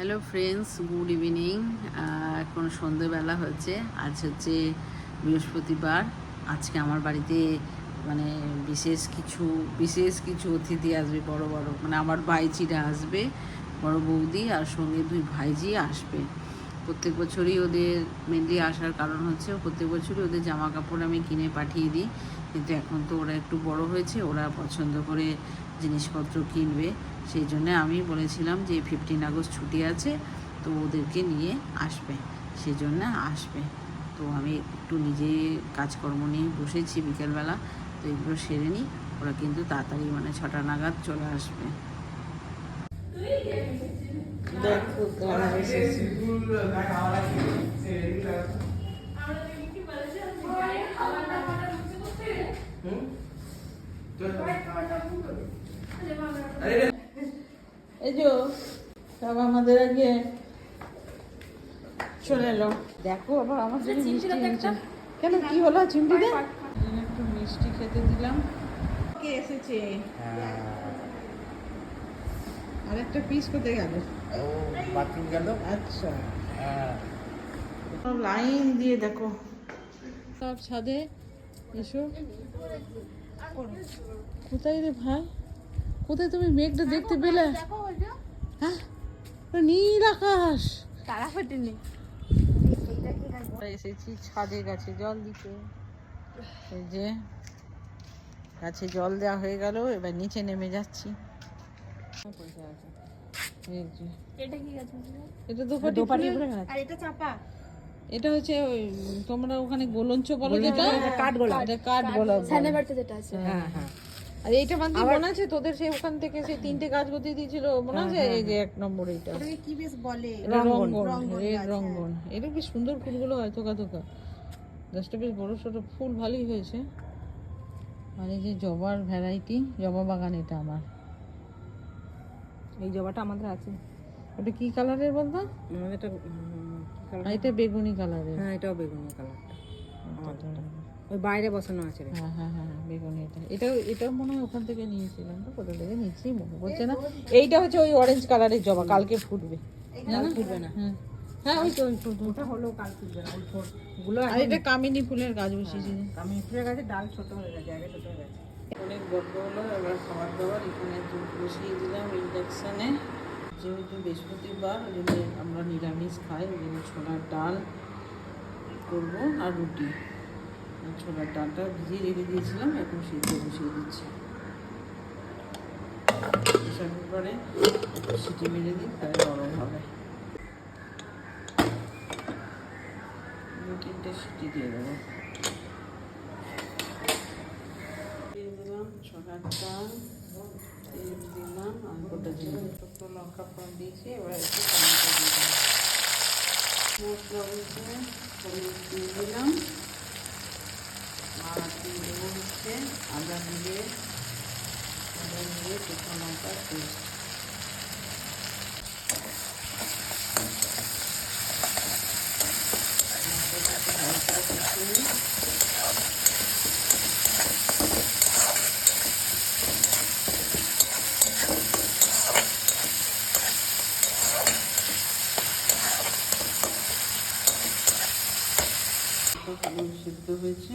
Hello friends good evening এখন সন্ধেবেলা হচ্ছে আজ হচ্ছে বৃহস্পতিবার। আজকে আমার বাড়িতে মানে বিশেষ কিছু বিশেষ কিছু অতিথি আসবে, বড় বড়। মানে আমার ভাইজিরা আসবে, বড় বৌদি আর সঙ্গে দুই ভাইজি আসবে। প্রত্যেক বছরই ওদের মেনলি আসার কারণ হচ্ছে প্রত্যেক বছরই ওদের জামা কাপড় আমি কিনে পাঠিয়ে দিই। কিন্তু এখন তো ওরা একটু বড় হয়েছে, ওরা পছন্দ করে জিনিসপত্র কিনবে। সেই জন্য আমি বলেছিলাম যে ফিফটিন আগস্ট ছুটি আছে তো ওদেরকে নিয়ে আসবে। সেই জন্য আসবে। তো আমি একটু নিজে কাজকর্ম নিয়ে বসেছি বিকেলবেলা তো এগুলো সেরে নিই। ওরা কিন্তু তাড়াতাড়ি মানে ছটা নাগাদ চলে আসবে। দেখো কারা এসেছে। এই যে সব আমাদের আগে চলে এলো। দেখো আবার আমার জন্য মিষ্টি এনেছে। কেন কি হলো চিমটিতে একটু মিষ্টি খেতে দিলাম। কে এসেছে? আরেকটা পিস কোথায় গেল? ও বাথরুম গেল? আচ্ছা। হ্যাঁ। সব লাইন দিয়ে দেখো। সব ছাদে এসো। কোথায় রে ভাই? কোথায় তুমি মেঘটা দেখতে পেলে? হ্যাঁ? নীল আকাশ। তারা ফেটেনি। এসেছি ছাদে গাছে জল দিতে। এই যে গাছে জল দেওয়া হয়ে গেল এবার নিচে নেমে যাচ্ছি। এটা কি গাছ এটা দোপাটি ফুলের- আর এটা চাপা। এটা হচ্ছে ওই তোমরা ওখানে গোলঞ্চ বলো যেটা? কাঠগোলাপ বলে। সামনে বাড়িতে যেটা আছে। হ্যাঁ হ্যাঁ। আর এইটা মানে মনে আছে? তোদের সেই ওখান থেকে সেই তিনটে গাছ গতিয়ে দিয়েছিল? মনে আছে? এই যে এক নম্বর এইটা। কি বেশ বলে? রঙ্গন রেড রঙ্গন। এটা কি সুন্দর ফুলগুলো হয় থোকা থোকা। গাছটা বেশ বড় ফুল ভালোই হয়েছে। আর এই যে জবার ভ্যারাইটি জবা বাগান এটা আমার। এই জবাটা আমাদের আছে। ওটা কি কালারের বলতো? এটা এটা বেগুনি কালারের। হ্যাঁ এটাও বেগুনি কালারটা। ওই বাইরে বসানো আছে হ্যাঁ হ্যাঁ হ্যাঁ বেগুনি এটা। এটাও এটাও মনে হয় ওখান থেকে নিয়েছিলাম তো? কোথা থেকে নিচ্ছি মনে পড়ছে না। এইটা হচ্ছে ওই অরেঞ্জ কালারের জবা কালকে ফুটবে। জানো? ফুটবে না। হ্যাঁ হ্যাঁ ওই তো ওই ওটা হলো কাল ফুটবে না ওই ফোরগুলো আর এটা কামিনী ফুলের গাছ বসিয়েছি। আমি ফুলের গাছে ডাল ছোট হয়ে গেছে জায়গা ছোট হয়ে গেছে। অনেক গল্প হলো এবার খাবার দাবার এখানে দুধ বসিয়ে দিলাম ইন্ডাকশানে যেহেতু বৃহস্পতিবার ওই জন্য আমরা নিরামিষ খাই ওই জন্য ছোলার ডাল করব আর রুটি। ছোলার ডালটা ভিজিয়ে রেখে দিয়েছিলাম, এখন সিদ্ধ বসিয়ে দিচ্ছি। প্রেশার কুকারে সিটি মেরে দিই, তাহলে গরম হবে। দু তিনটে সিটি দিয়ে দেবো। দিয়ে দিলাম ছোলার তেল দিলাম আর গোটা জিরে শুকনো লঙ্কা দিয়েছি, এবার একটু মশলা বলতে দিলাম। আর দিয়ে দেবো হচ্ছে আদা আদা জিরে শুকনো লঙ্কা পেস্ট সিদ্ধ হয়েছে।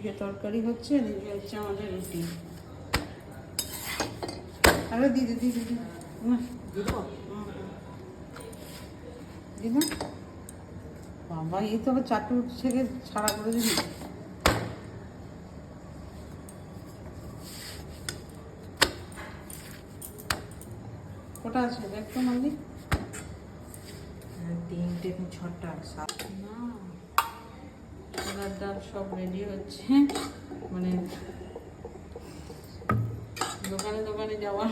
এদিকে তরকারি হচ্ছে এদিকে হচ্ছে আমাদের রুটি। আরে দিদি দিদি দিদি দিব? বাবা এই তো চাটু থেকে ছাড়া করে দিবি। কটা আছে? দেখ তো মালি তিনটে ছটা? সাত? না। মশলার ডাল সব রেডি হচ্ছে। মানে দোকানে দোকানে যাওয়ার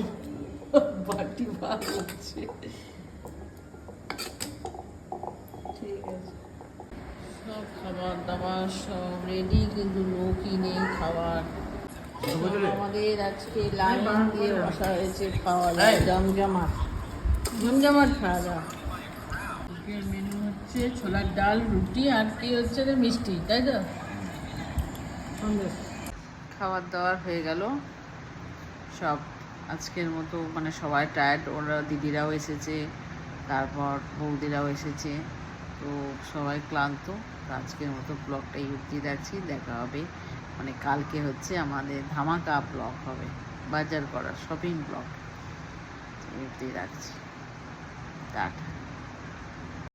বাটি ভাত হচ্ছে। ঠিক আছে। সব খাবার দাবার সব রেডি কিন্তু লোকই নেই খাবার। আমাদের আজকে লাইন দিয়ে বসা হয়েছে খাওয়া যায় জমজমাট। জমজমাট খাওয়া যায় আজকের মেনু হচ্ছে ছোলার ডাল রুটি আর কি হচ্ছে মিষ্টি তাই তো? খাবার দাবার হয়ে গেল। সব আজকের মতো মানে সবাই টায়ার্ড ওরা দিদিরাও এসেছে তারপর বৌদিরাও এসেছে তো সবাই ক্লান্ত। আজকের মতো ব্লগটা অবধি রাখছি দেখা হবে। মানে কালকে হচ্ছে আমাদের ধামাকা ব্লগ হবে বাজার করা শপিং ব্লগ অবধি রাখছি। টাটা।